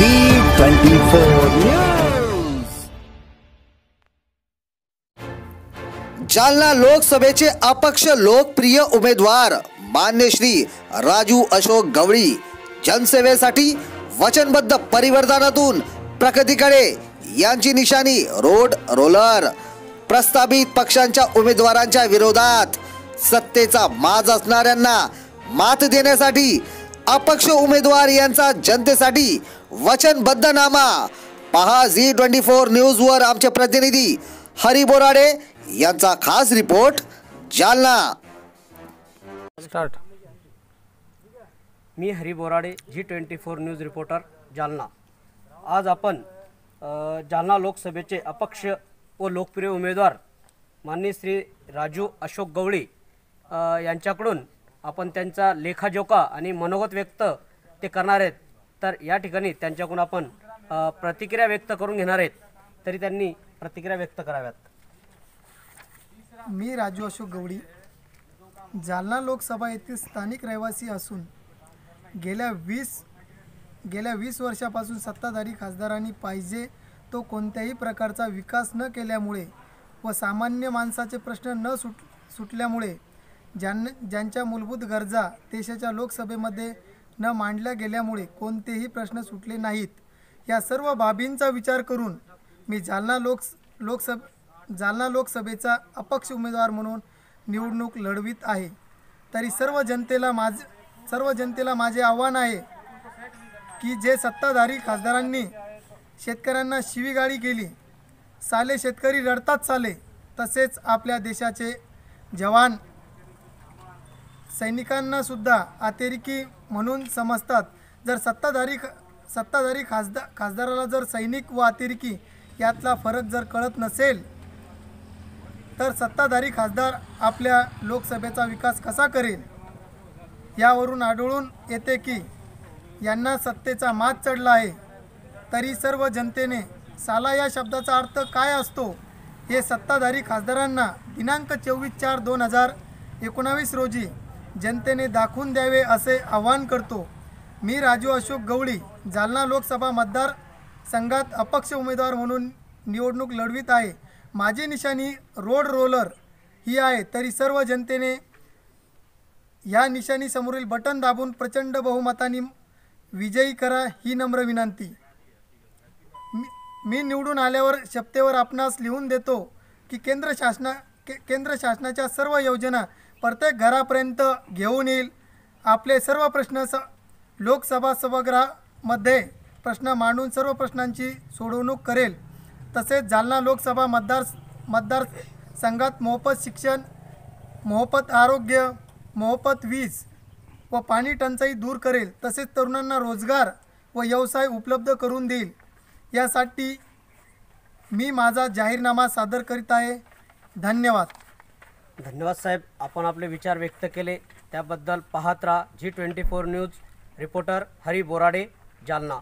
Zee twenty four news Jalna लोकसभेचे अपक्ष लोकप्रिय उमेदवार मान्य श्री राजू अशोक गवळी. जनसेवेसाठी वचनबद्ध परिवर्तनातून प्रगतीकडे. यांची निशाणी रोड रोलर. प्रस्तावित पक्षांच्या उमेदवारांच्या विरोधात सत्तेचा माज असणाऱ्यांना मात देण्यासाठी अपक्ष उमेदवार यांचा जनतेसाठी वचनबद्ध नामा पहा झी ट्वेंटी फोर न्यूज वर आमचे प्रतिनिधी हरी बोराडे यांचा खास रिपोर्ट जालना. स्टार्ट. मी Hari Borade Zee twenty four news reporter Jalna. आज आपण जालना लोकसभेचे अपक्ष व लोकप्रिय उमेदवार माननीय श्री राजू अशोक गवळी यांच्याकडून आपण त्यांचा लेखाजोखा आणि मनोगत व्यक्त ते करणार आहेत. तर या ठिकाणी त्यांच्याकडून आपण प्रतिक्रिया व्यक्त करून घेणार आहेत. तरी त्यांनी प्रतिक्रिया व्यक्त कराव्यात. मी राजू अशोक गवडी जालना लोकसभा येथील स्थानिक रहिवासी असून गेल्या वीस गेल्या वीस वर्षापासून सत्ताधारी खासदारांनी पाहिजे तो कोणत्याही प्रकारचा विकास न केल्यामुळे व सामान्य माणसाचे प्रश्न न सुट सुटल्यामुळे ज्यां ज्यांच्या मूलभूत गरजा देशाच्या लोकसभेमध्ये न मांडल्या गेल्यामुळे कोणतेही प्रश्न सुटले नाहीत. या सर्व बाबींचा विचार करून मी जालना लोक लोकसभ जालना लोकसभेचा अपक्ष उमेदवार म्हणून निवडणूक लढवित आहे. तरी सर्व जनतेला माझ सर्व जनतेला माझे आव्हान आहे की जे सत्ताधारी खासदारांनी शेतकऱ्यांना शिवीगाळी केली साले शेतकरी रडतात साले तसेच आपल्या देशाचे जवान सैनिकांना सुद्धा अतिरेकी म्हणून समजतात. जर सत्ताधारी सत्ताधारी खासदार खासदाराला जर सैनिक व अतिरेकी यातला फरक जर कळत नसेल तर सत्ताधारी खासदार आपल्या लोकसभेचा विकास कसा करेल? यावरून आढळून येते की यांना सत्तेचा मात चढला आहे. तरी सर्व जनतेने साला या शब्दाचा अर्थ काय असतो? हे सत्ताधारी खासदारांना दिनांक चोवीस चार दोन हजार एकोणावीस रोजी जनतेने दाखवून द्यावे असे आवाहन करतो. मी राजू अशोक गवळी जालना लोकसभा मतदार संघात अपक्ष उमेदवार म्हणून निवडणूक लढवित आहे. माझी निशाणी रोड रोलर ही आहे तरी सर्व जनतेने या निशाणीसमोरील बटन दाबून प्रचंड बहुमताने विजयी करा ही नम्र विनंती. मी मी निवडून आल्यावर शपथेवर आपणास लिहून देतो की केंद्र शासना के केंद्र शासनाच्या सर्व योजना प्रत्येक घरापर्यंत घेऊन येईल. आपले सर्व प्रश्न स लोकसभा सभागृहामध्ये प्रश्न मांडून सर्व प्रश्नांची सोडवणूक करेल. तसेच जालना लोकसभा मतदार मतदार संघात मोफत शिक्षण मोफत आरोग्य मोफत वीज व पाणी टंचाई दूर करेल. तसेच तरुणांना रोजगार व व्यवसाय उपलब्ध करून देईल. यासाठी मी माझा जाहीरनामा सादर करीत आहे. धन्यवाद. धन्यवाद साहेब. आपण आपले विचार व्यक्त केले. त्याबद्दल पाहत राहा Zee twenty four news reporter Hari Borade Jalna.